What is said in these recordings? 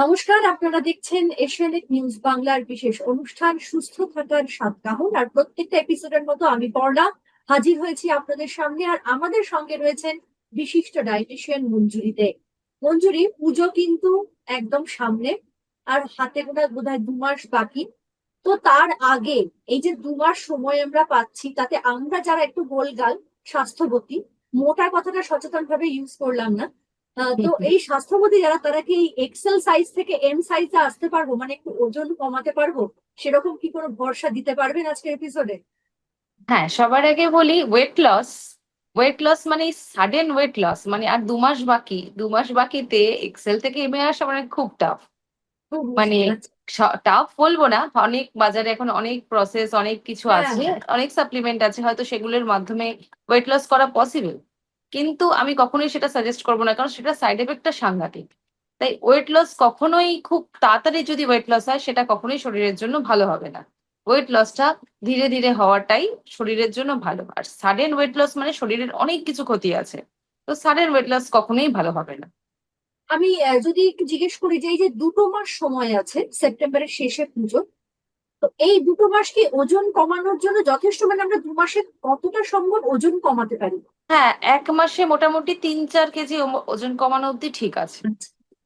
নমস্কার, আপনারা দেখছেন এশিয়ানেট নিউজ বাংলার বিশেষ অনুষ্ঠান সুস্থ থাকার সাতকাহন আর প্রত্যেকটা এপিসোডের মতো আমি পর্ণা, হাজির হয়েছি আপনাদের সামনে। আর আমাদের সঙ্গে রয়েছেন বিশিষ্ট ডায়েটিশিয়ান মঞ্জুরি দে মঞ্জুরি, পুজো কিন্তু একদম সামনে, আর হাতে গোনা বোধহয় দু মাস বাকি। তো তার আগে, এই যে দু মাস সময় আমরা পাচ্ছি, তাতে আমরা যারা একটু গোলগাল, স্বাস্থ্যবতী, মোটা কথাটা সচেতন ভাবে ইউজ করলাম না। তো এই স্বাস্থ্যবতী যারা তারা কি এক্সেল সাইজ থেকে এম সাইজে আসতে পারব? মানে একটু ওজন কমাতে পারব? সেরকম কি কোনো ভরসা দিতে পারবেন আজকের এপিসোডে হ্যাঁ সবার আগে বলি ওয়েট লস ওয়েট লস মানে সাডেন ওয়েট লস মানে আর দু মাস বাকি দু মাস বাকিতে এক্সেল থেকে এমে আসা মানে খুব টাফ মানে টাফ বলব না অনেক বাজারে এখন অনেক প্রসেস অনেক কিছু হ্যাঁ, আছে হ্যাঁ। অনেক সাপ্লিমেন্ট আছে হয়তো সেগুলোর মাধ্যমে ওয়েট লস করা পসিবল কিন্তু আমি কখনোই সেটা সাজেস্ট করব না, কারণ সেটা সাইড এফেক্টটা সাংঘাতিক। তাই ওয়েট লস কখনোই খুব তাড়াতাড়ি যদি ওয়েট লস হয়, সেটা কখনোই শরীরের জন্য ভালো হবে না। ওয়েট লসটা ধীরে ধীরে হওয়াটাই শরীরের জন্য ভালো। আর সাডেন ওয়েট লস মানে শরীরের অনেক কিছু ক্ষতি আছে। তো সাডেন ওয়েট লস কখনোই ভালো হবে না। আমি যদি জিজ্ঞেস করি যে এই যে দুটো মাস সময় আছে, সেপ্টেম্বরের শেষে পুজো তো এই দুটো মাস কি ওজন কমানোর জন্য যথেষ্ট? মানে আমরা দু মাসে কতটা সম্ভব ওজন কমাতে পারি? হ্যাঁ এক মাসে মোটামুটি তিন চার কেজি ওম- ওজন কমানো অবধি ঠিক আছে।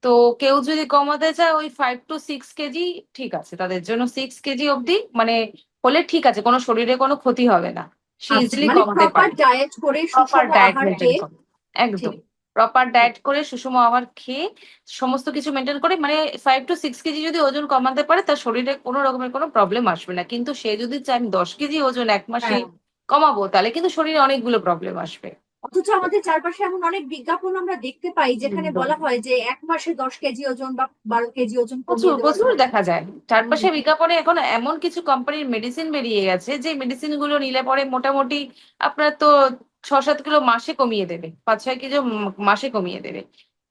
তো কেউ যদি কমাতে চায় ওই ফাইভ টু সিক্স কেজি ঠিক আছে। তাদের জন্য সিক্স কেজি অবধি মানে হলে ঠিক আছে কোনো শরীরে কোনো ক্ষতি হবে না। সে আচ্ছা, ইজিলি মানে কমাতে প্রপার পারে। ডায়েট করে প্রপার সুষম ডায়েট আহার মেনটেন খেয়ে করে। একদম। ঠিক। প্রপার ডায়েট করে সুষম আহার খেয়ে সমস্ত কিছু মেনটেন করে মানে ফাইভ টু সিক্স কেজি যদি ওজন কমাতে পারে তার শরীরে কোনো রকমের কোনো প্রবলেম আসবে না। কিন্তু সে যদি চায় আমি দশ কেজি ওজন এক মাসে হ্যাঁ। কমাবো তাহলে কিন্তু শরীরে অনেকগুলো প্রবলেম আসবে। অথচ আমাদের চারপাশে এমন অনেক বিজ্ঞাপন আমরা দেখতে পাই যেখানে বলা হয় যে এক মাসে দশ কেজি ওজন বা বারো কেজি ওজন প্রচুর প্রচুর দেখা যায়। চারপাশে বিজ্ঞাপনে এখন এমন কিছু কোম্পানির মেডিসিন বেরিয়ে গেছে যে মেডিসিনগুলো নিলে পরে মোটামুটি আপনার তো ছ সাত কিলো মাসে কমিয়ে দেবে পাঁচ ছয় কিলো মাসে কমিয়ে দেবে।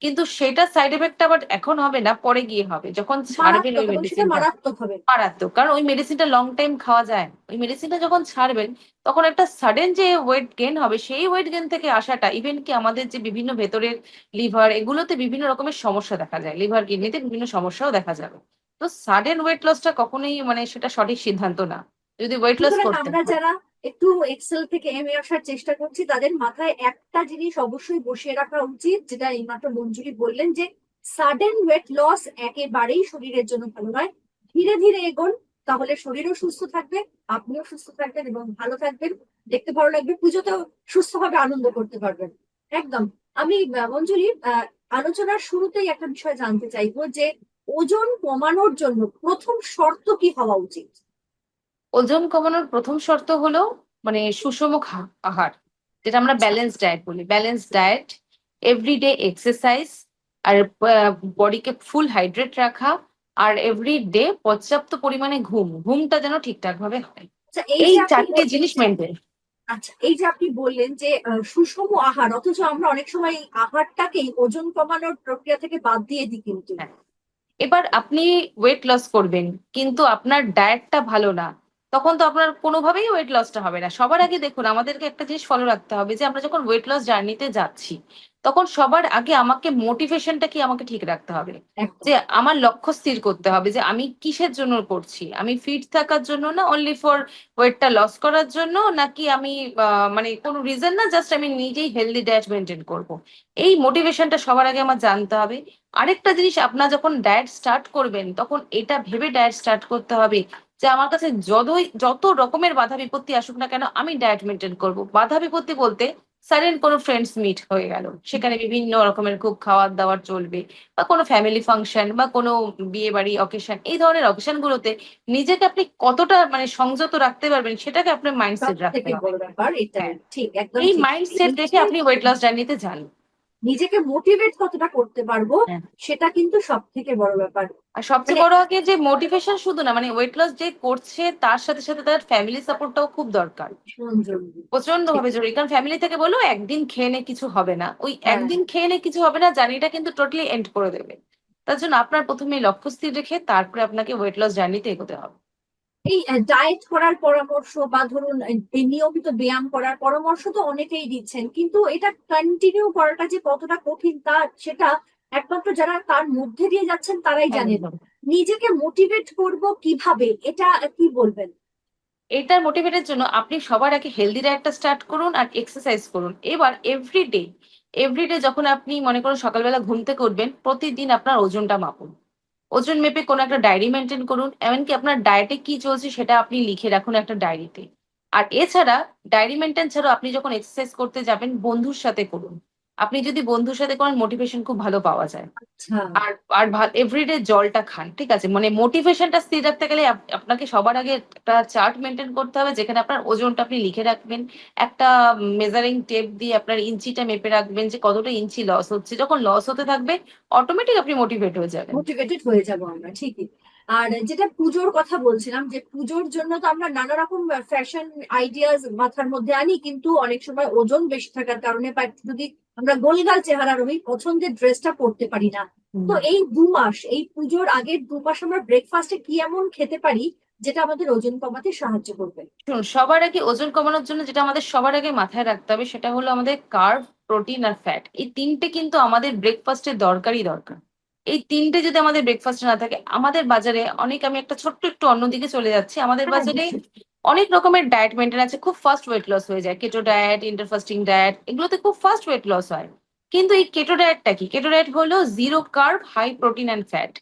কিন্তু সেটা সাইড এফেক্ট আবার এখন হবে না পরে গিয়ে হবে। যখন ছাড়বেন ওই মেডিসিনটা মারাত্মক হবে। মারাত্মক কারণ ওই মেডিসিনটা লং টাইম খাওয়া যায়। ওই মেডিসিনটা যখন ছাড়বেন তখন একটা সাডেন যে ওয়েট গেন হবে সেই ওয়েট গেন থেকে আসাটা ইভেন কি আমাদের যে বিভিন্ন ভেতরের লিভার এগুলোতে বিভিন্ন রকমের সমস্যা দেখা যায়। লিভার কিডনিতে বিভিন্ন সমস্যাও দেখা যাবে। তো সাডেন ওয়েট লসটা কখনোই মানে সেটা সঠিক সিদ্ধান্ত না। যদি ওয়েট লস করতে আমরা যারা একটু এক্সেল থেকে এমে আসার চেষ্টা করছি। তাদের মাথায় একটা জিনিস অবশ্যই বসিয়ে রাখা উচিত, যেটা এইমাত্র মঞ্জুরি বললেন যে সাডেন ওয়েট লস একেবারেই শরীরের জন্য ভালো নয়। ধীরে ধীরে এগোন, তাহলে শরীরও সুস্থ থাকবে, আপনিও সুস্থ থাকবেন এবং ভালো থাকবেন। দেখতে ভালো লাগবে, পুজোতেও সুস্থভাবে আনন্দ করতে পারবেন। একদম। আমি মঞ্জুরি আলোচনার শুরুতেই একটা বিষয় জানতে চাইব যে ওজন কমানোর জন্য প্রথম শর্ত কি হওয়া উচিত? ওজন কমানোর প্রথম শর্ত হলো মানে সুষম আহার যেটা আমরা ব্যালেন্স ডায়েট বলি। ব্যালেন্স ডায়েট এভরিডে এক্সারসাইজ আর বডিকে ফুল হাইড্রেট রাখা আর এভরি ডে পর্যাপ্ত পরিমাণে ঘুম। ঘুমটা যেন ঠিকঠাক ভাবে হয়। আচ্ছা এই চারটে জিনিস মেনটেন আচ্ছা এই যে আপনি বললেন যে সুষম আহার অথচ আমরা অনেক সময় এই আহারটাকেই ওজন কমানোর প্রক্রিয়া থেকে বাদ দিয়ে দিই কিন্তু। হ্যাঁ। এবার আপনি ওয়েট লস করবেন কিন্তু আপনার ডায়েটটা ভালো না। তখন তো আপনার কোনোভাবেই ওয়েট লসটা হবে না। সবার আগে দেখুন আমাদেরকে একটা জিনিস ফলো রাখতে হবে যে আমরা যখন ওয়েট লস জার্নিতে যাচ্ছি তখন সবার আগে আমাকে মোটিভেশনটা কি আমাকে ঠিক রাখতে হবে? যে আমার লক্ষ্য স্থির করতে হবে যে আমি কিসের জন্য করছি? আমি ফিট থাকার জন্য না অনলি ফর ওয়েটটা লস করার জন্য নাকি আমি মানে কোনো রিজন না জাস্ট আমি নিজেই হেলদি ডায়েট মেনটেন করব? এই মোটিভেশনটা সবার আগে আমার জানতে হবে। আরেকটা জিনিস আপনার যখন ডায়েট স্টার্ট করবেন তখন এটা ভেবে ডায়েট স্টার্ট করতে হবে যে আমার কাছে যতই যত রকমের বাধা বিপত্তি আসুক না কেন আমি ডায়েট মেনটেন করব। বাধা বিপত্তি বলতে সাডেন কোনো ফ্রেন্ডস মিট হয়ে গেল। সেখানে বিভিন্ন রকমের খুব খাওয়ার দাওয়ার চলবে বা কোনো ফ্যামিলি ফাংশন বা কোনো বিয়ে বাড়ি অকেশন এই ধরনের অকেশন গুলোতে নিজেকে আপনি কতটা মানে সংযত রাখতে পারবেন সেটাকে আপনার মাইন্ডসেট রাখতে হবে। হ্যাঁ। এই মাইন্ডসেট রেখে আপনি ওয়েট লস জার্নিতে যান। নিজেকে মোটিভেট কতটা করতে পারব হ্যাঁ। সেটা কিন্তু সব থেকে বড় ব্যাপার। আর সবচেয়ে মানে- বড় আগে যে মোটিভেশন শুধু না মানে ওয়েট লস যে করছে তার সাথে সাথে তার ফ্যামিলি সাপোর্টটাও খুব দরকার। প্রচণ্ড ভাবে জরুরি। কারণ ফ্যামিলি থেকে বলো একদিন খেয়ে নে কিছু হবে না। ওই হ্যাঁ। একদিন খেয়ে নে কিছু হবে না জার্নিটা কিন্তু টোটালি এন্ড করে দেবে। তার জন্য আপনার প্রথমে লক্ষ্য স্থির রেখে তারপরে আপনাকে ওয়েট লস জার্নিতে এগোতে হবে। এই ডায়েট করার পরামর্শ বা ধরুন নিয়মিত ব্যায়াম করার পরামর্শ তো অনেকেই দিচ্ছেন কিন্তু এটা কন্টিনিউ করাটা যে কতটা কঠিন তা সেটা একমাত্র যারা তার মধ্যে দিয়ে যাচ্ছেন তারাই জানেন। নিজেকে মোটিভেট করব কীভাবে এটা কি বলবেন? এটার মোটিভেটের জন্য আপনি সবার আগে হেলদি ডায়েটটা স্টার্ট করুন আর এক্সারসাইজ করুন। এবার এভরিডে এভরিডে যখন আপনি মনে করুন সকালবেলা ঘুম থেকে উঠবেন প্রতিদিন আপনার ওজনটা মাপুন। ওজন মেপে কোনো একটা ডায়েরি মেনটেন করুন, এমনকি আপনার ডায়েটে কি চলছে সেটা আপনি লিখে রাখুন একটা ডায়েরিতে আর এছাড়া ডায়েরি মেনটেন ছাড়াও আপনি যখন এক্সারসাইজ করতে যাবেন, বন্ধুর সাথে করুন। আপনি যদি বন্ধুর সাথে করেন মোটিভেশন খুব ভালো পাওয়া যায়। আচ্ছা। আর আর এভরিডে জলটা খান ঠিক আছে? মানে মোটিভেশনটা স্থির রাখতে গেলে আপনাকে সবার আগে একটা চার্ট মেনটেন করতে হবে যেখানে আপনার ওজনটা আপনি লিখে রাখবেন। একটা মেজারিং টেপ দিয়ে আপনার ইঞ্চিটা মেপে রাখবেন যে কতটা ইঞ্চি লস হচ্ছে। যখন লস হতে থাকবে অটোমেটিক আপনি মোটিভেট হয়ে যাবেন। মোটিভেটেড হয়ে যাব আমরা ঠিকই। আর যেটা পুজোর কথা বলছিলাম যে পুজোর জন্য তো আমরা নানা রকম ফ্যাশন আইডিয়াস মাথার মধ্যে আনি কিন্তু অনেক সময় ওজন বেশি থাকার কারণে বা যদি আমরা গোলগাল চেহারার হই পছন্দের ড্রেসটা পরতে পারি না। তো এই দু মাস এই পুজোর আগের দু মাস আমরা ব্রেকফাস্টে কি এমন খেতে পারি যেটা আমাদের ওজন কমাতে সাহায্য করবে? সবার আগে ওজন কমানোর জন্য যেটা আমাদের সবার আগে মাথায় রাখতে হবে সেটা হলো আমাদের কার্ব প্রোটিন আর ফ্যাট এই তিনটে কিন্তু আমাদের ব্রেকফাস্টের দরকারই দরকার। এই তিনটে যদি আমাদের ব্রেকফাস্ট না থাকে আমাদের বাজারে অনেক আমি একটা ছোট্ট একটু অন্যদিকে চলে যাচ্ছি আমাদের হ্যাঁ, বাজারে। অনেক রকমের ডায়েট মেনটেন আছে। খুব ফাস্ট ওয়েট লস হয়ে যায়। কেটো ডায়েট ইন্টারফাস্টিং ডায়েট এগুলোতে খুব ফাস্ট ওয়েট লস হয়। কিন্তু এই কেটো ডায়েটটা কি? কেটো ডায়েট হলো zero carb high protein and fat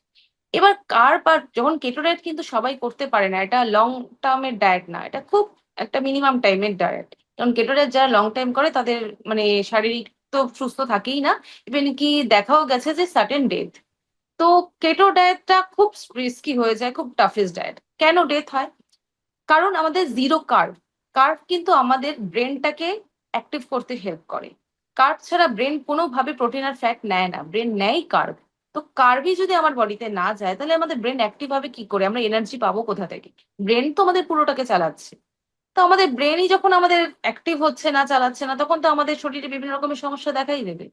এবার কার্ব আর যখন কেটো ডায়েট কিন্তু সবাই করতে পারে না, এটা লং টার্মের ডায়েট না। এটা খুব একটা মিনিমাম টাইমের ডায়েট কারণ কেটো ডায়েট যারা লং টাইম করে, তাদের মানে শারীরিক তো সুস্থ থাকেই না। ইভেন কি দেখাও গেছে যে সার্টেন ডেথ তো কেটো ডায়েটটা খুব রিস্কি হয়ে যায়, খুব টাফেস্ট ডায়েট কেন ডেথ হয়? কারণ আমাদের জিরো কার্ব কার্ব কিন্তু আমাদের ব্রেনটাকে অ্যাক্টিভ করতে হেল্প করে। কার্ব ছাড়া ব্রেন কোনোভাবে প্রোটিন আর ফ্যাট নেয় না ব্রেন নেয় কার্ব তো কার্বই যদি আমার বডিতে না যায়, তাহলে আমাদের ব্রেন অ্যাক্টিভ হবে কি করে? আমরা এনার্জি পাবো কোথা থেকে? ব্রেন তো আমাদের পুরোটাকে চালাচ্ছে। তো আমাদের ব্রেনই যখন আমাদের অ্যাক্টিভ হচ্ছে না, চালাচ্ছে না, তখন তো আমাদের শরীরে বিভিন্ন রকমের সমস্যা দেখাই দেবে।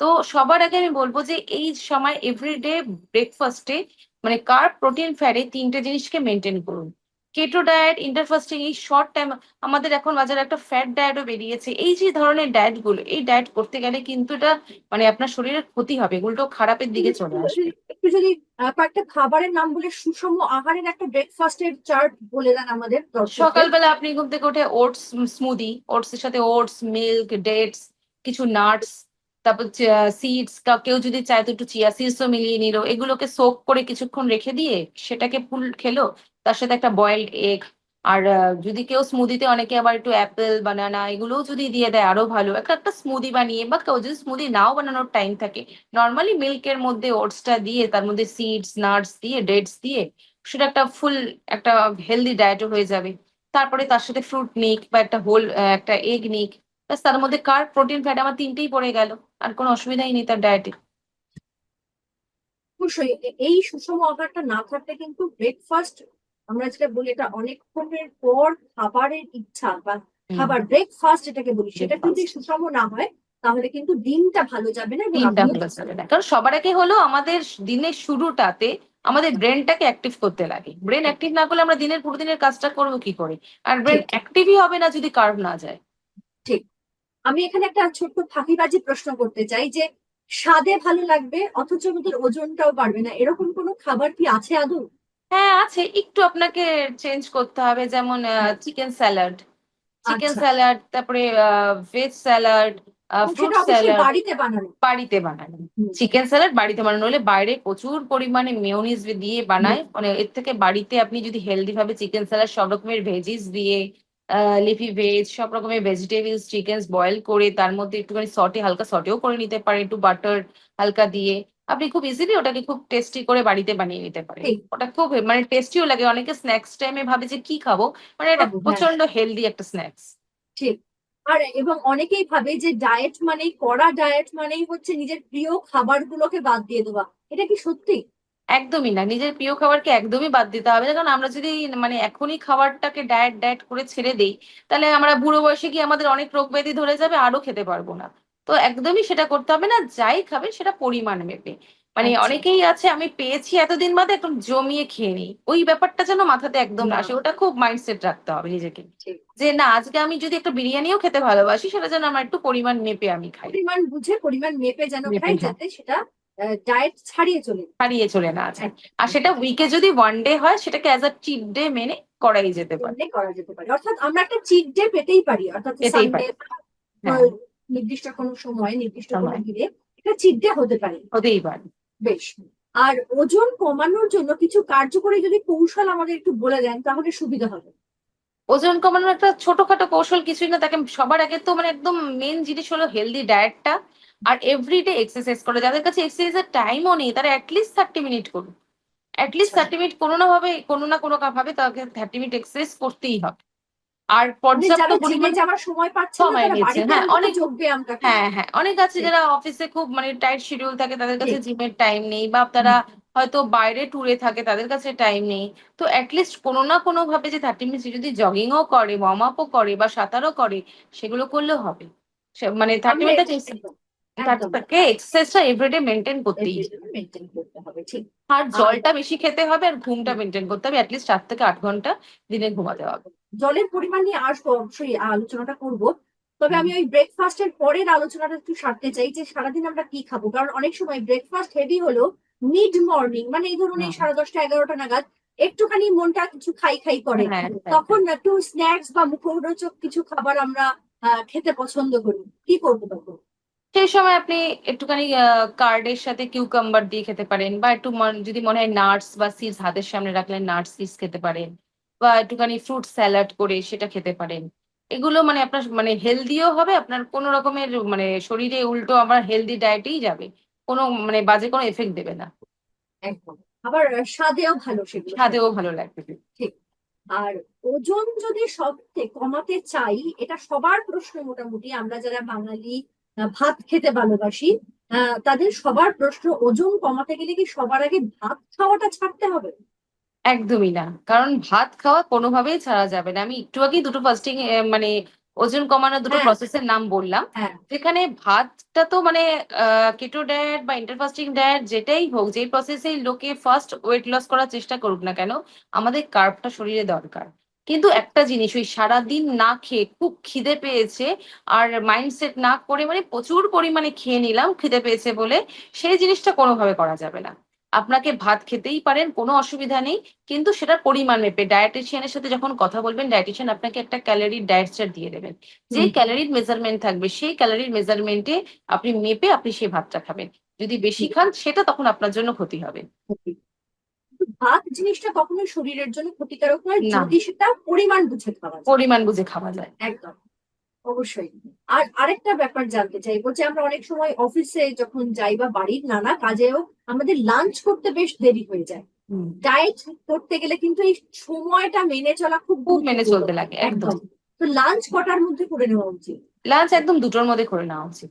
তো সবার আগে আমি বলব যে এই সময় এভরিডে ব্রেকফাস্টে মানে কার্ব প্রোটিন ফ্যাট এই তিনটে জিনিসকে মেনটেন করুন। কেটো ডায়েট ইন্টারফাস্টিং এই শর্ট টাইম আমাদের এখন বাজারে একটা ফ্যাট ডায়েটও বেরিয়েছে। এই যে ধরনের ডায়েটগুলো এই ডায়েট করতে গেলে কিন্তু এটা মানে আপনার শরীরের ক্ষতি হবে উল্টো খারাপের দিকে চলে আসবে। একটু যদি কয়েকটা খাবারের নাম বলে সুষম আহারের একটা ব্রেকফাস্টের চার্ট বলে দেন আমাদের সকালবেলা আপনি ঘুম থেকে উঠে ওটস স্মুদি ওটস এর সাথে ওটস মিল্ক ডেটস কিছু নাটস তারপর সিডস কেউ যদি চায় তো একটু চিয়া সিডসও মিলিয়ে নিল এগুলোকে সোক করে কিছুক্ষণ রেখে দিয়ে সেটাকে ফুল খেলো তার সাথে একটা বয়েলড এগ আর যদি কেউ স্মুদিতে অনেকে আবার একটু অ্যাপেল বানানা এগুলোও যদি দিয়ে দেয় আরও ভালো। একটা একটা স্মুদি বানিয়ে বা কেউ যদি স্মুদি নাও বানানোর টাইম থাকে নর্মালি মিল্কের মধ্যে ওটসটা দিয়ে, তার মধ্যে সিডস নাটস দিয়ে ডেটস দিয়ে, সেটা একটা ফুল একটা হেলদি ডায়েটও হয়ে যাবে। তারপরে তার সাথে ফ্রুট নিক বা একটা হোল একটা এগ নিক, ব্যাস তার মধ্যে কার প্রোটিন ফ্যাট আমার তিনটেই পড়ে গেল, আর কোনো অসুবিধাই নেই তার ডায়েটে অবশ্যই, এই সুষম আহারটা না থাকলে কিন্তু ব্রেকফাস্ট আমরা যেটা বলি এটা অনেকক্ষণের পর খাবারের ইচ্ছা বা খাবার ব্রেকফাস্ট যেটাকে বলি সেটা যদি সুষম না হয় তাহলে কিন্তু দিনটা ভালো যাবে না আপনিও হলো চলে না। কারণ সবার আগে হলো আমাদের দিনের শুরুটাতে আমাদের ব্রেনটাকে অ্যাক্টিভ করতে লাগে। ব্রেন অ্যাক্টিভ না করলে আমরা দিনের পুরো দিনের কাজটা করব কি করে? আর ব্রেন। অ্যাক্টিভই হবে না যদি কার্ব না যায়। ঠিক। আমি এখানে একটা ছোট্ট ফাঁকিবাজি প্রশ্ন করতে চাই যে স্বাদে ভালো লাগবে অথচ আমাদের ওজনটাও বাড়বে না। এরকম কোনো খাবার কি আছে আদৌ? হ্যাঁ আছে। একটু আপনাকে চেঞ্জ করতে হবে যেমন চিকেন স্যালাড চিকেন। স্যালাড তারপরে ভেজ স্যালাড ফ্রুট স্যালাড বাড়িতে বানানো। বাড়িতে বানানো। চিকেন স্যালাড বাড়িতে বানানো। হলে বাইরে প্রচুর পরিমাণে মেয়োনিজ দিয়ে বানায়। মানে এর থেকে বাড়িতে আপনি যদি হেলদি ভাবে চিকেন স্যালাড সব রকমের ভেজিস দিয়ে লিফি ভেজ সব রকমের ভেজিটেবলস চিকেন বয়েল করে তার মধ্যে একটুখানি সটে হালকা সটেও করে নিতে পারেন। একটু বাটার হালকা দিয়ে। আপনি খুব ইজিলি ওটাকে খুব টেস্টি করে বাড়িতে বানিয়ে নিতে পারেন। ওটা খুব মানে টেস্টিও লাগে। অনেকে স্ন্যাক্স টাইমে ভাবে যে কি খাব? মানে এটা হ্যাঁ। প্রচণ্ড হেলদি একটা স্ন্যাক্স ঠিক। আর এবং অনেকেই ভাবে যে ডায়েট মানেই কড়া ডায়েট মানেই হচ্ছে নিজের প্রিয় খাবারগুলোকে বাদ দিয়ে দেওয়া। এটা কি সত্যি? একদমই না। নিজের প্রিয় খাবারকে একদমই বাদ দিতে হবে না। কারণ আমরা যদি মানে এখনই খাবারটাকে ডায়েট ডায়েট করে ছেড়ে দেই তাহলে আমরা বুড়ো বয়সে গিয়ে আমাদের অনেক রোগ ব্যাধি ধরে যাবে আরও খেতে পারব না। তো একদমই সেটা করতে হবে না যাই খাবে সেটা পরিমাণ মেপে মানে আচ্ছা। অনেকেই আছে আমি পেয়েছি এতদিন বাদে একদম জমিয়ে খেয়ে নিই। ওই ব্যাপারটা যেন মাথাতে একদম না। আসে ওটা খুব মাইন্ডসেট রাখতে হবে নিজেকে। যে না আজকে আমি যদি একটা বিরিয়ানিও খেতে ভালোবাসি সেটা যেন আমার একটু পরিমাণ মেপে আমি খাই। পরিমাণ বুঝে পরিমাণ মেপে যেন খাই। যাতে সেটা ডায়েট ছাড়িয়ে চলে। ছাড়িয়ে চলে না যায়। আর সেটা উইকে যদি ওয়ান ডে হয় সেটাকে অ্যাজ আ চিট ডে মেনে করাই যেতে পারে। করা যেতে পারে। অর্থাৎ আমরা একটা চিট ডে পেতেই পারি। অর্থাৎ পেতেই সানডে পারি। নির্দিষ্ট কোনো সময় নির্দিষ্ট কোনো। দিনে এটা ডে হতে পারে। হতেই পারে। বেশ। আর ওজন কমানোর জন্য কিছু কার্যকরী যদি কৌশল আমাদের একটু বলে দেন তাহলে সুবিধা হবে। ওজন কমানোর একটা ছোটখাটো কৌশল কিছুই না তাকে সবার আগে তো মানে একদম মেন জিনিস হলো হেলদি ডায়েটটা আর এভরিডে এক্সারসাইজ করে। যাদের কাছে এক্সারসাইজের টাইমও নেই তারা অ্যাটলিস্ট থার্টি মিনিট করুন। At least. থার্টি মিনিট কোনো না ভাবে কোনো না কোনো ভাবে তাকে থার্টি মিনিট এক্সারসাইজ করতেই হবে। আর মানে পর্যাপ্ত পরিমাণ যাওয়ার সময় পাচ্ছে সময় নিচ্ছে, হ্যাঁ, অনেক- যোগ ব্যায়াম হ্যাঁ হ্যাঁ অনেক আছে যারা অফিসে খুব মানে টাইট শিডিউল থাকে তাদের কাছে জিমের টাইম নেই বা তারা হয়তো বাইরে ট্যুরে থাকে তাদের কাছে টাইম নেই। তো অ্যাটলিস্ট কোনো না কোনো ভাবে যে থার্টি মিনিটস যদি জগিংও করে ওয়ার্ম আপও করে বা সাঁতারও করে সেগুলো করলেও হবে। মানে থার্টি মিনিট। তাকে এক্সারসাইজটা এভরিডে মেনটেন করতেই মেনটেন করতে হবে ঠিক। আর জলটা বেশি খেতে হবে আর ঘুমটা মেনটেন করতে হবে অ্যাটলিস্ট চার থেকে আট ঘণ্টা দিনে ঘুমাতে হবে। জলের পরিমাণ নিয়ে আসব অবশ্যই আলোচনাটা করব। তবে আমি ওই ব্রেকফাস্টের পরের আলোচনাটা একটু সারতে চাই যে সারাদিন আমরা কি খাব? কারণ অনেক সময় ব্রেকফাস্ট হেভি হলো মিড মর্নিং মানে এই ধরুন এই সাড়ে দশটা এগারোটা নাগাদ একটুখানি মনটা কিছু খাই খাই করে। হ্যাঁ, হ্যাঁ, তখন একটু স্ন্যাক্স বা মুখরোচক কিছু খাবার আমরা খেতে পছন্দ করি। কি করব তখন? সেই সময় আপনি একটুখানি কার্ডের সাথে কিউকাম্বার দিয়ে খেতে পারেন বা একটু মন- যদি মনে হয় নাটস বা সিডস হাতের সামনে রাখলে নাটস সিডস খেতে পারেন বা একটুখানি ফ্রুট স্যালাড করে সেটা খেতে পারেন। এগুলো মানে আপনার মানে হেলদিও হবে আপনার কোনো রকমের মানে শরীরে উল্টো আমার হেলদি ডায়েটেই যাবে। কোনো মানে বাজে কোনো এফেক্ট দেবে না। একদম। আবার স্বাদেও ভালো সেগুলো। স্বাদেও ভালো লাগবে। ঠিক। আর ওজন যদি সবথেকে কমাতে চাই এটা সবার প্রশ্ন মোটামুটি। আমরা যারা বাঙালি ভাত খেতে ভালোবাসি। তাদের সবার প্রশ্ন ওজন কমাতে গেলে কি সবার আগে ভাত খাওয়াটা ছাড়তে হবে? একদমই না। কারণ ভাত খাওয়া কোনোভাবেই ছাড়া যাবে না। আমি একটু আগেই দুটো ফাস্টিং মানে ওজন কমানোর দুটো হ্যাঁ। প্রসেসের নাম বললাম। হ্যাঁ। যেখানে ভাতটা তো মানে কেটো ডায়েট বা ইন্টারফাস্টিং ডায়েট যেটাই হোক যেই প্রসেসেই লোকে ফার্স্ট ওয়েট লস করার চেষ্টা করুক না কেন আমাদের কার্বটা শরীরে দরকার। কিন্তু একটা জিনিস ওই সারাদিন না খেয়ে খুব খিদে পেয়েছে আর মাইন্ডসেট না করে মানে প্রচুর পরিমাণে খেয়ে নিলাম খিদে পেয়েছে বলে সেই জিনিসটা কোনোভাবে করা যাবে না। আপনাকে ভাত খেতেই পারেন কোনো অসুবিধা নেই কিন্তু সেটার পরিমাণ মেপে। ডায়েটিশিয়ানের সাথে যখন কথা বলবেন ডায়েটিশিয়ান আপনাকে একটা ক্যালোরির ডায়েট চার্ট দিয়ে দেবেন। হুম। ক্যালোরির মেজারমেন্ট থাকবে সেই ক্যালোরির মেজারমেন্টে আপনি মেপে আপনি সেই ভাতটা খাবেন। যদি বেশি খান সেটা তখন আপনার জন্য ক্ষতি হবে। ভাত জিনিসটা কখনো শরীরের জন্য ক্ষতিকারক নয়। যদি সেটা পরিমাণ বুঝে খাওয়া যায়। পরিমাণ বুঝে খাওয়া যায়। একদম। অবশ্যই। আর আরেকটা ব্যাপার জানতে চাইব যে আমরা অনেক সময় অফিসে যখন যাই বা বাড়ির নানা কাজেও আমাদের লাঞ্চ করতে বেশ দেরি হয়ে যায়। ডায়েট করতে গেলে কিন্তু এই সময়টা মেনে চলা খুব খুব মেনে চলতে লাগে একদম। তো লাঞ্চ কটার মধ্যে করে নেওয়া উচিত? লাঞ্চ একদম দুটোর মধ্যে করে নেওয়া উচিত।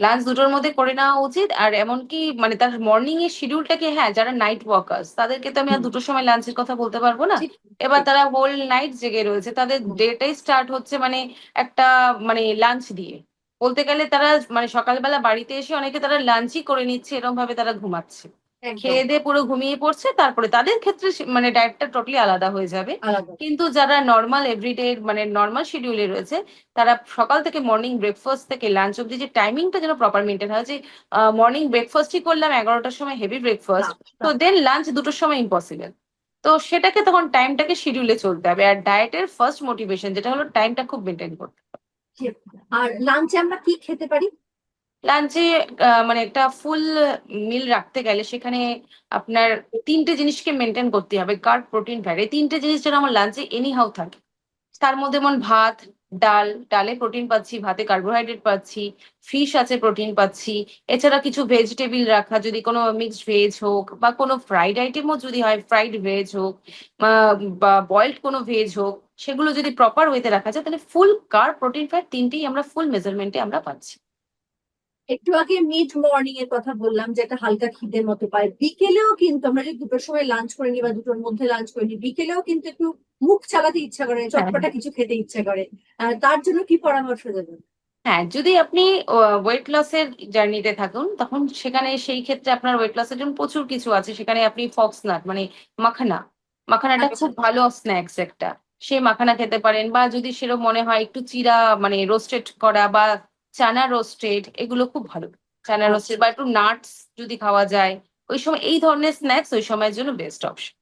লাঞ্চ দুটোর মধ্যে করে নেওয়া উচিত। আর এমনকি মানে তার মর্নিং এর শিডিউলটাকে হ্যাঁ যারা নাইট ওয়ার্কার্স তাদেরকে তো আমি আর দুটোর সময় লাঞ্চের কথা বলতে পারব না। এবার তারা হোল নাইট জেগে রয়েছে। তাদের। ডেটাই স্টার্ট হচ্ছে মানে একটা মানে লাঞ্চ দিয়ে। বলতে গেলে তারা মানে সকালবেলা বাড়িতে এসে অনেকে তারা লাঞ্চই করে নিচ্ছে এরকম ভাবে তারা ঘুমাচ্ছে। খেয়ে দিয়ে পুরো ঘুমিয়ে পড়ছে তারপরে তাদের ক্ষেত্রে মানে ডায়েটটা টোটালি আলাদা হয়ে যাবে। কিন্তু যারা নর্মাল এভরিডে মানে নর্মাল শিডিউলে রয়েছে তারা সকাল থেকে মর্নিং ব্রেকফাস্ট থেকে লাঞ্চ অব্দি যে টাইমিংটা যেন প্রপার মেনটেন হয় যে মর্নিং ব্রেকফাস্টই করলাম এগারোটার সময় হেভি ব্রেকফাস্ট তো দেন লাঞ্চ দুটোর সময় ইম্পসিবল তো সেটাকে তখন টাইমটাকে শিডিউলে চলতে হবে। আর ডায়েটের ফার্স্ট মোটিভেশন যেটা হলো টাইমটা খুব মেনটেন করতে। আর লাঞ্চে আমরা কি খেতে পারি? লাঞ্চে মানে একটা ফুল মিল রাখতে গেলে সেখানে আপনার তিনটে জিনিসকে মেনটেন করতে হবে কার্ব প্রোটিন ফ্যাট এই তিনটে জিনিস যেন আমার লাঞ্চে এনি হাউ থাকে। তার মধ্যে যেমন ভাত, ডাল, ডালে প্রোটিন পাচ্ছি, ভাতে কার্বোহাইড্রেট পাচ্ছি ফিশ আছে প্রোটিন পাচ্ছি, এছাড়া কিছু ভেজিটেবিল রাখা, যদি কোনো মিক্সড ভেজ হোক বা কোনো ফ্রাইড আইটেমও যদি হয় ফ্রাইড ভেজ হোক বা বয়েলড কোনো ভেজ হোক, সেগুলো যদি প্রপার ওয়েতে রাখা যায়, তাহলে ফুল কার প্রোটিন ফ্যাট তিনটেই আমরা ফুল মেজারমেন্টে আমরা পাচ্ছি। একটু আগে মিড মর্নিং এর কথা বললাম যে একটা হালকা খিদের মতো পায়। বিকেলেও কিন্তু আমরা যদি দুটোর সময় লাঞ্চ করে নিই বা দুটোর মধ্যে লাঞ্চ করে নিই বিকেলেও কিন্তু একটু মুখ চালাতে ইচ্ছা করে চটপটা কিছু খেতে ইচ্ছা করে। তার জন্য কি পরামর্শ দেবেন? হ্যাঁ যদি আপনি ওয়েট লসের জার্নিতে থাকুন তখন সেখানে সেই ক্ষেত্রে আপনার ওয়েট লসের জন্য প্রচুর কিছু আছে। সেখানে আপনি ফক্স নাট মানে মাখানা। মাখানাটা আচ্ছা। খুব ভালো স্ন্যাক্স একটা। সেই মাখানা খেতে পারেন বা যদি সেরকম মনে হয় একটু চিরা মানে রোস্টেড করা বা চানা রোস্টেড এগুলো খুব ভালো। চানা রোস্টেড বা একটু নাটস যদি খাওয়া যায় ওই সময় এই ধরনের স্ন্যাক্স ওই সময়ের জন্য বেস্ট অপশন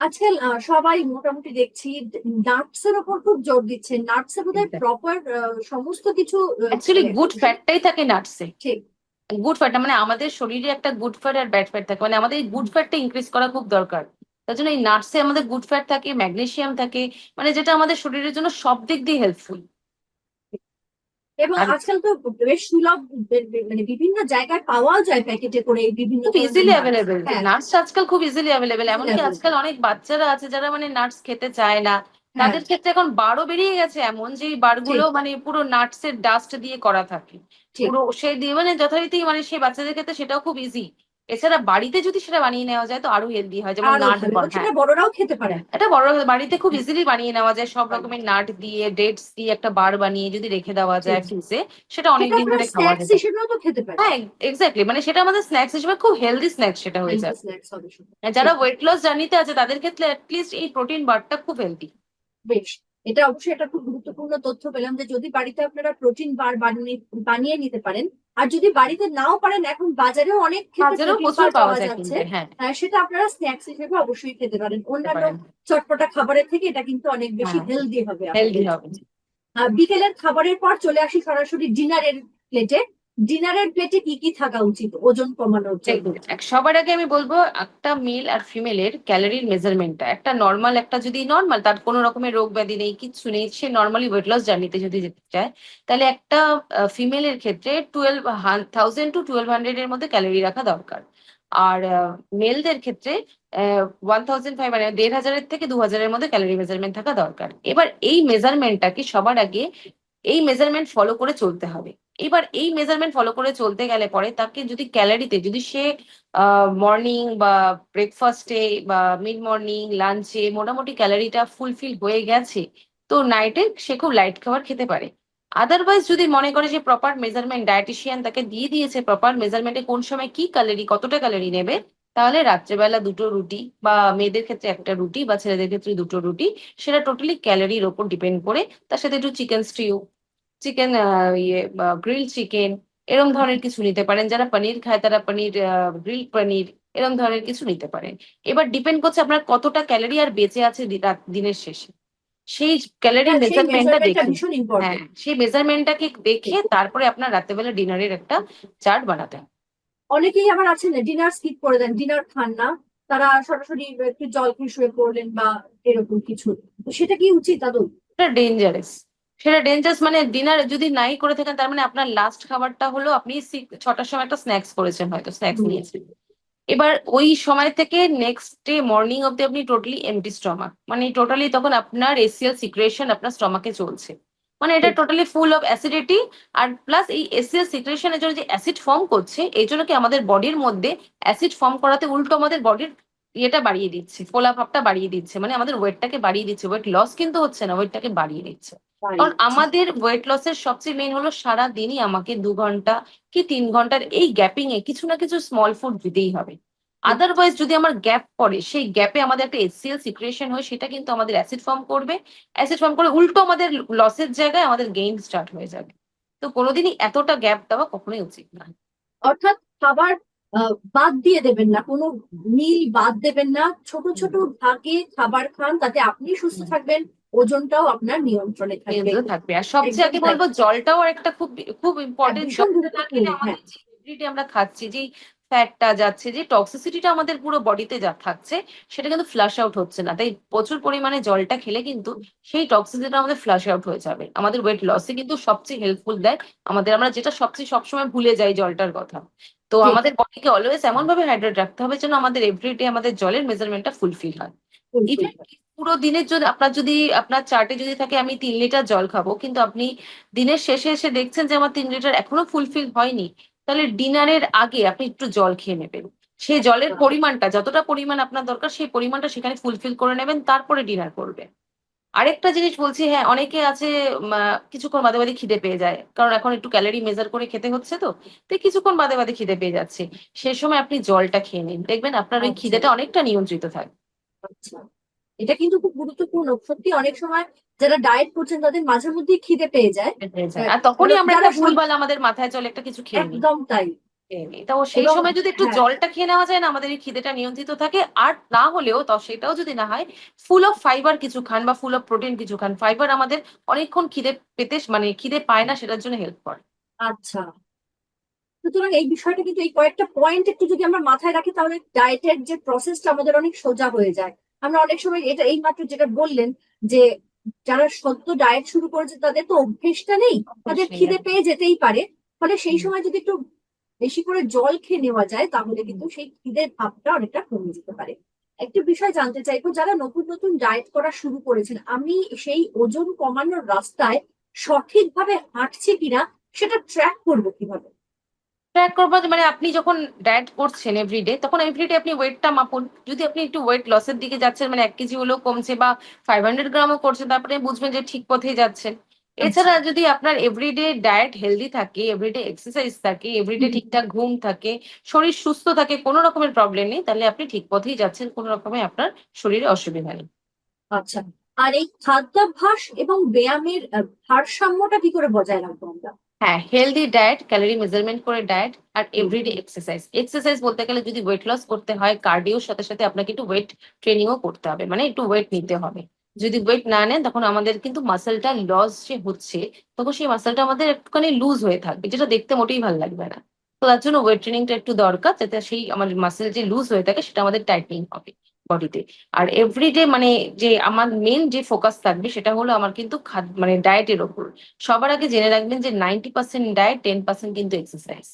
আজকাল সবাই মোটামুটি দেখছি নাটস এর উপর খুব জোর দিচ্ছে। নাটস এর বোধহয়. প্রপার সমস্ত কিছু অ্যাকচুয়ালি। গুড ফ্যাটটাই থাকে নাটসে ঠিক। গুড ফ্যাট মানে আমাদের শরীরে একটা গুড ফ্যাট আর ব্যাড ফ্যাট থাকে। মানে আমাদের এই গুড ফ্যাটটা ইনক্রিজ করা খুব দরকার। তার জন্য এই নাটসে আমাদের গুড ফ্যাট থাকে ম্যাগনেসিয়াম থাকে। মানে যেটা আমাদের শরীরের জন্য সব দিক দিয়ে হেল্পফুল এবং আজকাল তো বেশ সুলভ মানে বিভিন্ন জায়গায় পাওয়াও যায় প্যাকেটে করে বিভিন্ন খুব ইজিলি অ্যাভেলেবেল হ্যাঁ। নাটস আজকাল খুব ইজিলি অ্যাভেলেবেল এমনকি আজকাল অনেক বাচ্চারা আছে যারা মানে নাটস খেতে চায় না। তাদের ক্ষেত্রে এখন বারও বেরিয়ে গেছে। এমন যে বারগুলো মানে পুরো নাটসের ডাস্ট দিয়ে করা থাকে। পুরো সেই দিয়ে মানে যথারীতি মানে সেই বাচ্চাদের ক্ষেত্রে সেটাও খুব ইজি এছাড়া বাড়িতে যদি সেটা বানিয়ে নেওয়া যায় তো আরও হেলদি হয় যেমন নাট সেটা হ্যাঁ বড়রাও খেতে পারে। এটা বড় বাড়িতে খুব ইজিলি বানিয়ে নেওয়া যায় সব রকমের নাট দিয়ে ডেটস দিয়ে একটা বার বানিয়ে যদি রেখে দেওয়া যায় ফ্রিজে সেটা অনেক দিন ধরে খাওয়া যায়। হিসেবেও তো খেতে পারে। হ্যাঁ এক্স্যাক্টলি মানে সেটা আমাদের স্ন্যাক্স হিসেবে খুব হেলদি স্ন্যাক্স সেটা হয়ে যায়। আর যারা ওয়েট লস জার্নিতে আছে তাদের ক্ষেত্রে অ্যাটলিস্ট এই প্রোটিন বারটা খুব হেলদি বেশ। এটা অবশ্যই একটা খুব গুরুত্বপূর্ণ তথ্য পেলাম যে যদি বাড়িতে আপনারা প্রোটিন বার বানিয়ে বানিয়ে নিতে পারেন আর যদি বাড়িতে নাও পারেন এখন বাজারেও অনেক পাওয়া যাচ্ছে। হ্যাঁ। সেটা আপনারা স্ন্যাক্স হিসেবে অবশ্যই খেতে পারেন। অন্যান্য চটপটা খাবারের থেকে এটা কিন্তু অনেক বেশি হ্যাঁ। হেলদি হবে হেলদি হবে। বিকেলের খাবারের পর চলে আসি সরাসরি ডিনারের প্লেটে ডিনারের প্লেটে কি কি থাকা উচিত? ওজন কমানোর জন্য। সবার আগে আমি বলব একটা মেল আর ফিমেলের ক্যালোরির মেজারমেন্টটা একটা নর্মাল একটা যদি নর্মাল তার কোনো রকমের রোগ ব্যাধি নেই কিচ্ছু নেই সে নর্মালি ওয়েট লস জার্নিতে যদি যেতে চায় তাহলে একটা ফিমেলের ক্ষেত্রে twelve thousand to twelve hundred এর মধ্যে ক্যালোরি রাখা দরকার। আর মেলদের ক্ষেত্রে ওয়ান থাউজেন্ড ফাইভ মানে দেড় হাজারের থেকে দু হাজারের মধ্যে ক্যালোরি মেজারমেন্ট থাকা দরকার। এবার এই মেজারমেন্টটাকে সবার আগে এই মেজারমেন্ট ফলো করে চলতে হবে। এবার এই মেজারমেন্ট ফলো করে চলতে গেলে পরে তাকে যদি ক্যালারিতে যদি সে মর্নিং বা ব্রেকফাস্টে বা মিড মর্নিং লাঞ্চে মোটামুটি ক্যালোরিটা ফুলফিল হয়ে গেছে, তো নাইটে সে খুব লাইট খাবার খেতে পারে। আদারওয়াইজ যদি মনে করে যে প্রপার মেজারমেন্ট ডায়েটিশিয়ান তাকে দিয়ে দিয়েছে প্রপার মেজারমেন্টে কোন সময় কি ক্যালোরি কতটা ক্যালোরি নেবে, তাহলে রাত্রেবেলা দুটো রুটি বা মেয়েদের ক্ষেত্রে একটা রুটি বা ছেলেদের ক্ষেত্রে দুটো রুটি, সেটা টোটালি ক্যালোরির ওপর ডিপেন্ড করে তার সাথে একটু চিকেন স্টিউ চিকেন ইয়ে গ্রিল চিকেন এরকম ধরনের কিছু নিতে পারেন। যারা পনির খায় তারা পনির গ্রিল পনির এরকম ধরনের কিছু নিতে পারেন। এবার ডিপেন্ড করছে আপনার কতটা ক্যালোরি আর বেঁচে আছে দিনের শেষে। সেই ক্যালোরি হ্যাঁ, মেজারমেন্টটা দেখে হ্যাঁ সেই মেজারমেন্টটাকে দেখে তারপরে আপনার রাত্রেবেলা ডিনারের একটা চার্ট বানাতে হবে। অনেকেই আবার আছেন ডিনার স্কিপ করে দেন ডিনার খান না। তারা সরাসরি একটু জল শুয়ে পড়লেন বা এরকম কিছু। সেটা কি উচিত আদৌ সেটা ডেঞ্জারাস সেটা ডেঞ্জারাস মানে ডিনার যদি নাই করে থাকেন তার মানে আপনার লাস্ট খাবারটা হলো আপনি ছটার সময় একটা স্ন্যাক্স করেছেন হয়তো স্ন্যাক্স নিয়েছেন। এবার ওই সময় থেকে নেক্সট ডে মর্নিং অব্দি আপনি টোটালি এমটি স্টমাক মানে টোটালি তখন আপনার এসিয়াল সিক্রেশন আপনার স্টমাকে চলছে। মানে এটা টোটালি ফুল অফ অ্যাসিডিটি আর প্লাস এই এসিএল সিক্রেশনের জন্য যে অ্যাসিড ফর্ম করছে এই জন্য কি আমাদের বডির মধ্যে অ্যাসিড ফর্ম করাতে উল্টো আমাদের বডির ইয়েটা বাড়িয়ে দিচ্ছে ফোলা ভাবটা বাড়িয়ে দিচ্ছে মানে আমাদের ওয়েটটাকে বাড়িয়ে দিচ্ছে। ওয়েট লস কিন্তু হচ্ছে না ওয়েটটাকে বাড়িয়ে দিচ্ছে। কারণ আমাদের ওয়েট লসের সবচেয়ে মেন হলো সারা দিনই আমাকে দু ঘণ্টা কি তিন ঘণ্টার এই গ্যাপিং এ কিছু না কিছু স্মল ফুড দিতেই হবে। আদারওয়াইজ যদি আমার গ্যাপ পড়ে সেই গ্যাপে আমাদের একটা এসিএল সিক্রেশন হয় সেটা কিন্তু আমাদের অ্যাসিড ফর্ম করবে। অ্যাসিড ফর্ম করে উল্টো আমাদের লসের জায়গায় আমাদের গেইন স্টার্ট হয়ে যাবে। তো কোনোদিনই এতটা গ্যাপ দেওয়া কখনোই উচিত না। অর্থাৎ খাবার বাদ দিয়ে দেবেন না কোনো মিল বাদ দেবেন না। ছোট ছোট ভাগে খাবার খান তাতে আপনি সুস্থ থাকবেন। ওজনটাও আপনার নিয়ন্ত্রণে থাকবে। আর সবচেয়ে আগে বলব জলটাও একটা খুব খুব ইম্পর্টেন্ট ভীষণ জল না গুরুত্বপূর্ণ, খেলে হ্যাঁ। আমরা খাচ্ছি যে ফ্যাটটা যাচ্ছে যে টক্সিসিটিটা আমাদের পুরো বডিতে যা থাকছে সেটা কিন্তু ফ্লাশ আউট হচ্ছে না। তাই প্রচুর পরিমাণে জলটা খেলে কিন্তু সেই টক্সিসিটিটা আমাদের ফ্লাশ আউট হয়ে যাবে। আমাদের ওয়েট লসে কিন্তু সবচেয়ে হেল্পফুল দেয়। আমাদের আমরা যেটা সবচেয়ে সবসময় ভুলে যাই জলটার কথা। তো। আমাদের বডিকে অলওয়েজ এমন ভাবে হাইড্রেট রাখতে হবে যেন আমাদের এভরিডে আমাদের জলের মেজারমেন্টটা ফুলফিল হয়। পুরো দিনের যদি আপনার যদি আপনার চার্টে যদি থাকে আমি তিন লিটার জল খাব কিন্তু আপনি দিনের শেষে এসে দেখছেন যে আমার তিন লিটার এখনও ফুলফিল হয়নি তাহলে ডিনারের আগে আপনি একটু জল খেয়ে নেবেন। সেই জলের পরিমাণটা যতটা পরিমাণ আপনার দরকার সেই পরিমাণটা সেখানে ফুলফিল করে নেবেন তারপরে ডিনার করবেন। আরেকটা জিনিস বলছি হ্যাঁ অনেকে আছে কিছুক্ষণ বাদে বাদে খিদে পেয়ে যায় কারণ এখন একটু ক্যালোরি মেজার করে খেতে হচ্ছে তো তো কিছুক্ষণ বাদে বাদে খিদে পেয়ে যাচ্ছে। সেই সময় আপনি জলটা খেয়ে নিন। দেখবেন আপনার ওই আচ্ছা। খিদেটা অনেকটা নিয়ন্ত্রিত থাকবে আচ্ছা এটা কিন্তু খুব গুরুত্বপূর্ণ। সত্যি অনেক সময় যারা ডায়েট করছেন তাদের মাঝে মধ্যে খিদে পেয়ে যায়। আর তখনই আমরা একটা ভুলভাল আমাদের মাথায় চলে একটা কিছু খেয়ে নিই। একদম তাই। তো সেই সময় যদি একটু হ্যাঁ। জলটা খেয়ে নেওয়া যায় না আমাদের এই খিদেটা নিয়ন্ত্রিত থাকে। আর না হলেও তো সেটাও যদি না হয় ফুল অফ ফাইবার কিছু খান বা ফুল অফ প্রোটিন কিছু খান ফাইবার আমাদের অনেকক্ষণ খিদে পেতে মানে খিদে পায় না সেটার জন্য হেল্প করে। আচ্ছা। সুতরাং এই বিষয়টা কিন্তু এই কয়েকটা পয়েন্ট একটু যদি আমরা মাথায় রাখি তাহলে ডায়েটের যে প্রসেসটা আমাদের অনেক সোজা হয়ে যায়। আমরা অনেক সময় এটা এই মাত্র যেটা বললেন যে যারা সদ্য ডায়েট শুরু করেছে তাদের তো অভ্যেসটা নেই তাদের খিদে পেয়ে যেতেই পারে। ফলে সেই সময় যদি একটু বেশি করে জল খেয়ে নেওয়া যায় তাহলে কিন্তু সেই খিদের ভাবটা অনেকটা কমে যেতে পারে। একটা বিষয় জানতে চাইব যারা নতুন নতুন ডায়েট করা শুরু করেছেন আমি সেই ওজন কমানোর রাস্তায় সঠিকভাবে হাঁটছি কিনা সেটা ট্র্যাক করব কীভাবে? ট্র্যাক করব মানে আপনি যখন ডায়েট করছেন এভরিডে তখন এভরিডে আপনি ওয়েটটা মাপুন। যদি আপনি একটু ওয়েট লসের দিকে যাচ্ছেন মানে এক কেজি হলেও কমছে বা ফাইভ হান্ড্রেড গ্রামও করছে তারপরে বুঝবেন যে ঠিক পথেই যাচ্ছেন। এছাড়া যদি আপনার এভরিডে ডায়েট হেলদি থাকে এভরিডে এক্সারসাইজ থাকে এভরিডে ঠিকঠাক ঘুম থাকে শরীর সুস্থ থাকে কোনো রকমের প্রবলেম নেই তাহলে আপনি ঠিক পথেই যাচ্ছেন কোনো রকমের আপনার শরীরে অসুবিধা নেই। আচ্ছা। আর এই খাদ্যাভ্যাস এবং ব্যায়ামের ভারসাম্যটা কি করে বজায় রাখব আমরা? হ্যাঁ হেলদি ডায়েট ক্যালোরি মেজারমেন্ট করে ডায়েট আর এভরিডে এক্সারসাইজ এক্সারসাইজ বলতে গেলে যদি ওয়েট লস করতে হয় কার্ডিওর সাথে সাথে আপনাকে একটু ওয়েট ট্রেনিংও করতে হবে। মানে একটু ওয়েট নিতে হবে। যদি ওয়েট না নেন তখন আমাদের কিন্তু মাসেলটা লস যে হচ্ছে তখন সেই মাসেলটা আমাদের একটুখানি লুজ হয়ে থাকবে যেটা দেখতে মোটেই ভালো লাগবে না। তো তার জন্য ওয়েট ট্রেনিংটা একটু দরকার যাতে সেই আমাদের মাসেল যে লুজ হয়ে থাকে সেটা আমাদের টাইটেনিং হবে। বডিতে আর এভরিডে মানে যে আমার মেন যে ফোকাস থাকবে সেটা হলো আমার কিন্তু মানে ডায়েটের ওপর। সবার আগে জেনে রাখবেন যে ninety percent diet ten percent কিন্তু এক্সারসাইজ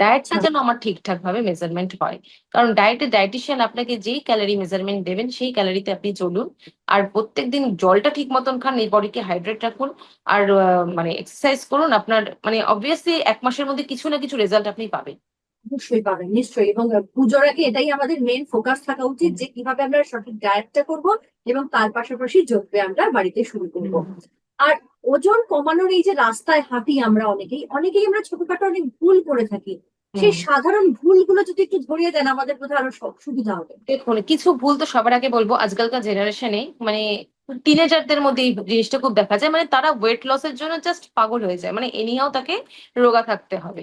ডায়েটটা আচ্ছা। যেন আমার ঠিকঠাক ভাবে মেজারমেন্ট হয়। কারণ ডায়েটে ডায়েটিশিয়ান আপনাকে যেই ক্যালারি মেজারমেন্ট দেবেন সেই ক্যালোরিতে আপনি চলুন। আর প্রত্যেকদিন জলটা ঠিক মতন খান এই বডিকে হাইড্রেট রাখুন। আর মানে এক্সারসাইজ করুন আপনার মানে অবভিয়াসলি এক মাসের মধ্যে কিছু না কিছু রেজাল্ট আপনি পাবেন। অবশ্যই পাবেন নিশ্চয়ই। এবং পুজোর আগে এটাই আমাদের মেন ফোকাস থাকা উচিত যে কীভাবে আমরা সঠিক ডায়েটটা করব এবং তার পাশাপাশি যোগব্যায়ামটা বাড়িতে শুরু করব। আর ওজন কমানোর এই যে রাস্তায় হাঁটি আমরা অনেকেই অনেকেই আমরা ছোটখাটো অনেক ভুল করে থাকি। সেই। সাধারণ ভুলগুলো যদি একটু ধরিয়ে দেন আমাদের বোধহয় আরও সব সুবিধা হবে। দেখুন কিছু ভুল তো সবার আগে বলব আজকালকার জেনারেশনে মানে টিনেজারদের মধ্যে এই জিনিসটা খুব দেখা যায়। মানে তারা ওয়েট লসের জন্য জাস্ট পাগল হয়ে যায়। মানে এনিহাও তাকে রোগা থাকতে হবে।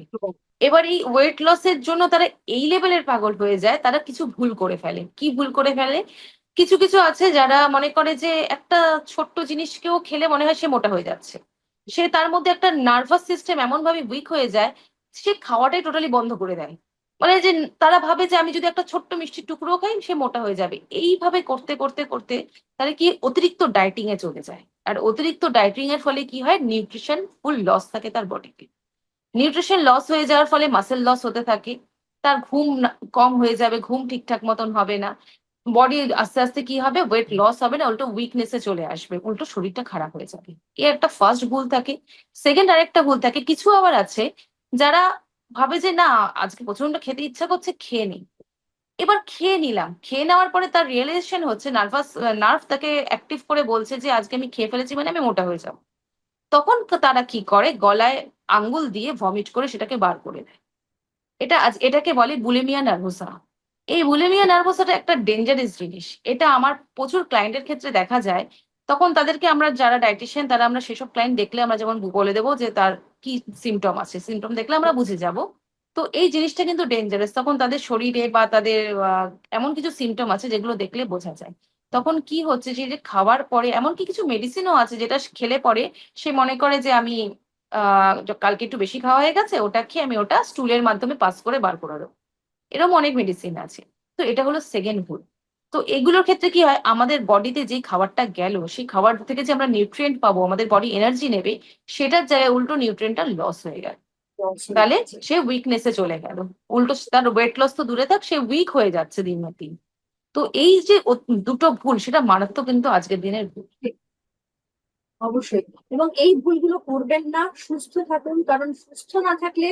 এবার এই ওয়েট লসের জন্য তারা এই লেভেলের পাগল হয়ে যায়, তারা কিছু ভুল করে ফেলে। কি ভুল করে ফেলে? কিছু কিছু আছে যারা মনে করে যে একটা ছোট্ট জিনিসকেও খেলে মনে হয় সে মোটা হয়ে যাচ্ছে। সে তার মধ্যে একটা নার্ভাস সিস্টেম এমন ভাবে উইক হয়ে যায়, সে খাওয়াটাই টোটালি বন্ধ করে দেয়। মানে যে তারা ভাবে যে আমি যদি একটা ছোট্ট মিষ্টির টুকরো খাই, সে মোটা হয়ে যাবে। এইভাবে করতে করতে করতে তারা কি অতিরিক্ত ডায়েটিং এ চলে যায়। আর অতিরিক্ত ডায়েটিং এর ফলে কি হয়? নিউট্রিশন ফুল লস থাকে তার বডিতে নিউট্রিশন লস হয়ে যাওয়ার ফলে মাসেল লস হতে থাকে। তার ঘুম কম হয়ে যাবে, ঘুম ঠিকঠাক মতন হবে না। বডি আস্তে আস্তে কি হবে? ওয়েট লস হবে না, উল্টো উইকনেসে চলে আসবে, উল্টো শরীরটা খারাপ হয়ে যাবে। এ একটা ফার্স্ট ভুল থাকে। সেকেন্ড আরেকটা ভুল থাকে। কিছু আবার আছে, যারা ভাবে যে না, আজকে প্রচণ্ড খেতে ইচ্ছা করছে, খেয়ে নিই। এবার খেয়ে নিলাম। খেয়ে নেওয়ার পরে তার রিয়েলাইজেশন হচ্ছে নার্ভাস নার্ভ তাকে অ্যাক্টিভ করে বলছে যে, আজকে আমি খেয়ে ফেলেছি মানে আমি মোটা হয়ে যাব। তখন তারা কি করে? গলায় আঙ্গুল দিয়ে ভমিট করে সেটাকে বার করে দেয় এটা আজ, এটাকে বলে বুলেমিয়া নার্ভোসা এই বুলেমিয়া নার্ভোসাটা একটা ডেঞ্জারাস জিনিস। এটা আমার প্রচুর ক্লায়েন্টের ক্ষেত্রে দেখা যায়। তখন তাদেরকে আমরা যারা ডায়েটিশিয়ান তারা আমরা সেসব ক্লায়েন্ট দেখলে আমরা যেমন বলে দেবো যে তার কি সিমটম আছে। সিমটম দেখলে আমরা বুঝে যাব। তো এই জিনিসটা কিন্তু ডেঞ্জারাস তখন তাদের শরীরে বা তাদের এমন কিছু সিমটম আছে যেগুলো দেখলে বোঝা যায়। তখন কি হচ্ছে যে খাওয়ার পরে এমনকি কিছু মেডিসিনও আছে যেটা খেলে পরে সে মনে করে যে আমি কালকে একটু বেশি খাওয়া হয়ে গেছে ওটা খেয়ে আমি ওটা স্টুলের মাধ্যমে পাস করে বার করে দেবো। এরকম অনেক মেডিসিন আছে। তো এটা হলো সেকেন্ড ভুল তো এগুলোর ক্ষেত্রে কি হয় আমাদের বডিতে যেই খাবারটা গেল সেই খাবার থেকে যে আমরা নিউট্রিয়েন্ট পাবো আমাদের বডি এনার্জি নেবে সেটার জায়গায় উল্টো নিউট্রিয়েন্টটা লস হয়ে গেল। তাহলে সে উইকনেসে চলে গেল। উল্টো তার ওয়েট লস তো দূরে থাক সে উইক হয়ে যাচ্ছে দিন দিন। তো এই যে দুটো ভুল সেটা মারাত্মক কিন্তু আজকের দিনের ভুল। অবশ্যই। এবং এই ভুলগুলো করবেন না, সুস্থ থাকুন, কারণ সুস্থ না থাকলে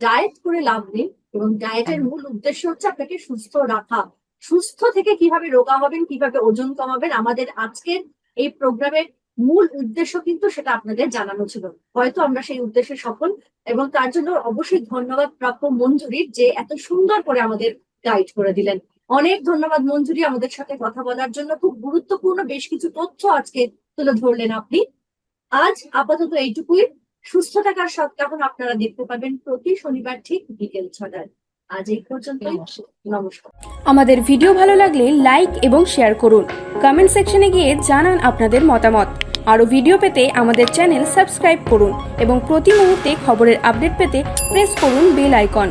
ডায়েট করে লাভ নেই। এবং ডায়েটের। মূল উদ্দেশ্য হচ্ছে আপনাকে সুস্থ রাখা। সুস্থ থেকে কীভাবে রোগা হবেন, কীভাবে ওজন কমাবেন, আমাদের আজকের এই প্রোগ্রামের মূল উদ্দেশ্য কিন্তু সেটা আপনাদের জানানো ছিল। হয়তো আমরা সেই উদ্দেশ্যে সফল এবং তার জন্য অবশ্যই ধন্যবাদ প্রাপ্য মঞ্জুরির যে এত সুন্দর করে আমাদের গাইড করে দিলেন। অনেক ধন্যবাদ মঞ্জুরি আমাদের সাথে কথা বলার জন্য। খুব গুরুত্বপূর্ণ বেশ কিছু তথ্য আজকে তুলে ধরলেন আপনি। আজ আপাতত এইটুকুই। সুস্থ থাকার সৎকাহন আপনারা দেখতে পাবেন প্রতি শনিবার ঠিক বিকেল ছটায়। আজ এই নমস্কার। আমাদের ভিডিও ভালো লাগলে লাইক এবং শেয়ার করুন। কমেন্ট সেকশনে গিয়ে জানান আপনাদের মতামত। আরও ভিডিও পেতে আমাদের চ্যানেল সাবস্ক্রাইব করুন এবং প্রতি মুহূর্তে খবরের আপডেট পেতে প্রেস করুন বেল আইকন।